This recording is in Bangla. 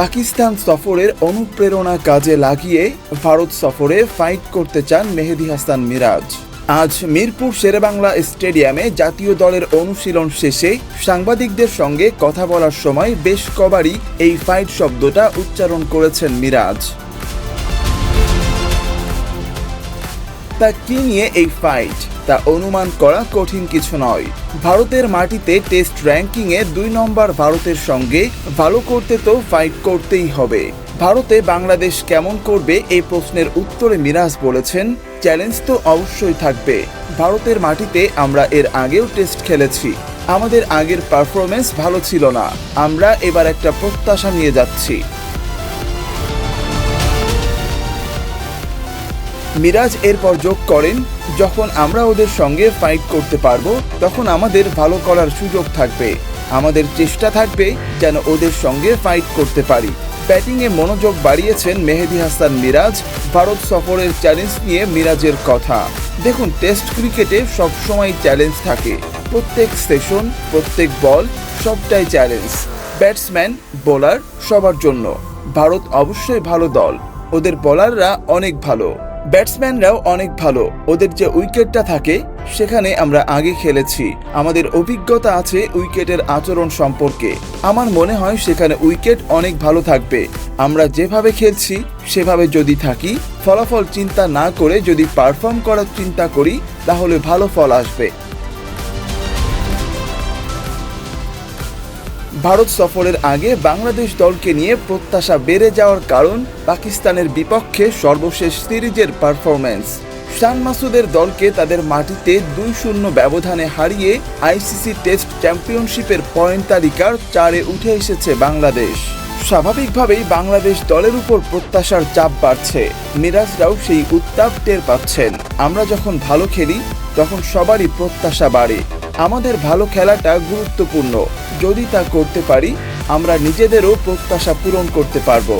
পাকিস্তান সফরের অনুপ্রেরণা কাজে লাগিয়ে ভারত সফরে ফাইট করতে চান মেহেদি হাসান মিরাজ। আজ মিরপুর শেরেবাংলা স্টেডিয়ামে জাতীয় দলের অনুশীলন শেষে সাংবাদিকদের সঙ্গে কথা বলার সময় বেশ কবারই এই ফাইট শব্দটা উচ্চারণ করেছেন মিরাজ। তা কি নিয়ে এই ফাইট তা অনুমান করা কঠিন কিছু নয়। ভারতের মাটিতে টেস্ট র্যাঙ্কিংয়ে দুই নম্বর ভারতের সঙ্গে ভালো করতে তো ফাইট করতেই হবে। ভারতে বাংলাদেশ কেমন করবে এই প্রশ্নের উত্তরে মিরাজ বলেছেন চ্যালেঞ্জ তো অবশ্যই থাকবে। ভারতের মাটিতে আমরা এর আগেও টেস্ট খেলেছি। আমাদের আগের পারফরমেন্স ভালো ছিল না। আমরা এবার একটা প্রত্যাশা নিয়ে যাচ্ছি। মিরাজ এরপর যোগ করেন, যখন আমরা ওদের সঙ্গে ফাইট করতে পারব, তখন আমাদের ভালো করার সুযোগ থাকবে। আমাদের চেষ্টা থাকবে যেন ওদের সঙ্গে ফাইট করতে পারি। ব্যাটিংয়ে মনোযোগ বাড়িয়েছেন মেহেদি হাসান মিরাজ, ভারত সফরের চ্যালেঞ্জ নিয়ে মিরাজের কথা। দেখুন টেস্ট ক্রিকেটে সবসময় চ্যালেঞ্জ থাকে। প্রত্যেক সেশন প্রত্যেক বল সবটাই চ্যালেঞ্জ ব্যাটসম্যান বোলার সবার জন্য। ভারত অবশ্যই ভালো দল। ওদের বোলাররা অনেক ভালো। ব্যাটসম্যানরাও অনেক ভালো। ওদের যে উইকেটটা থাকে, সেখানে আমরা আগে খেলেছি। আমাদের অভিজ্ঞতা আছে উইকেটের আচরণ সম্পর্কে। আমার মনে হয় সেখানে উইকেট অনেক ভালো থাকবে। আমরা যেভাবে খেলছি, সেভাবে যদি থাকি, ফলাফল চিন্তা না করে যদি পারফর্ম করার চিন্তা করি, তাহলে ভালো ফল আসবে। ভারত সফরের আগে বাংলাদেশ দলকে নিয়ে প্রত্যাশা বেড়ে যাওয়ার কারণ পাকিস্তানের বিপক্ষে সর্বশেষ সিরিজের পারফরম্যান্স শান মাসুদের দলকে তাদের মাটিতে দুই শূন্য ব্যবধানে হারিয়ে আইসিসি টেস্ট চ্যাম্পিয়নশিপের পয়েন্ট তালিকার চারে উঠে এসেছে বাংলাদেশ। স্বাভাবিকভাবেই বাংলাদেশ দলের উপর প্রত্যাশার চাপ বাড়ছে। মিরাজরাও সেই উত্তাপ টের পাচ্ছেন। আমরা যখন ভালো খেলি, তখন সবারই প্রত্যাশা বাড়ে। আমাদের ভালো খেলাটা গুরুত্বপূর্ণ। যদি তা করতে পারি আমরা নিজেদেরও প্রত্যাশা পূরণ করতে পারব।